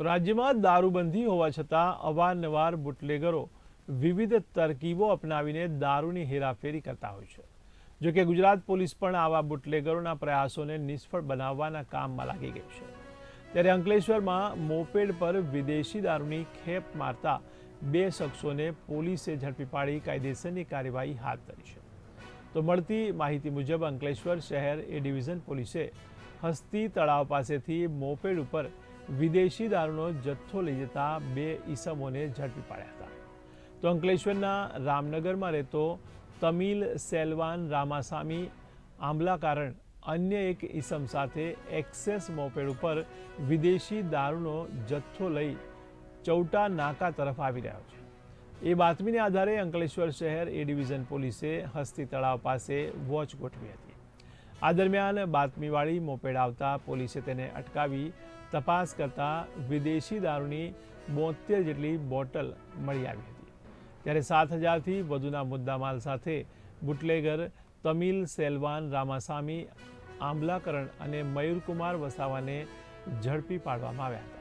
તો રાજ્યમાં દારૂબંધી હોવા છતાં અવારનવાર બુટલેગરો વિવિધ તરકીબો અપનાવીને દારૂની હેરાફેરી કરતા હોય છે. જોકે ગુજરાત પોલીસ પણ આવા બુટલેગરોના પ્રયાસોને નિષ્ફળ બનાવવાના કામમાં લાગી ગઈ છે. ત્યારે અંકલેશ્વરમાં મોપેડ પર વિદેશી દારૂની ખેપ મારતા બે શખ્સોને પોલીસે ઝડપી પાડી કાયદેસરની કાર્યવાહી હાથ ધરી છે. તો મળતી માહિતી મુજબ અંકલેશ્વર શહેર એ ડિવિઝન પોલીસે હસ્તી તળાવ પાસેથી મોપેડ ઉપર વિદેશી દારૂનો જથ્થો લઈ જતા બે ઈસમોને ઝડપી પાડ્યા હતા. તો અંકલેશ્વરના રામનગરમાં રહેતો તમિલ સેલવાન રામાસામી આંબલા કારણ અન્ય એક ઈસમ સાથે એક્સેસ મોપેડ ઉપર વિદેશી દારૂનો જથ્થો લઈ ચૌટા નાકા તરફ આવી રહ્યો છે. એ બાતમીને આધારે અંકલેશ્વર શહેર એ ડિવિઝન પોલીસે હસ્તી તળાવ પાસે વોચ ગોઠવી હતી. આ દરમિયાન બાતમીવાળી મોપેડ આવતા પોલીસે તેને અટકાવી તપાસ કરતા વિદેશી દારૂની બોતેર જેટલી બોટલ મળી આવી હતી. ત્યારે સાત હજારથી વધુના મુદ્દામાલ સાથે બુટલેગર, તમિલ સેલવાન રામાસામી, આંબલાકરણ અને મયુરકુમાર વસાવાને ઝડપી પાડવામાં આવ્યા હતા.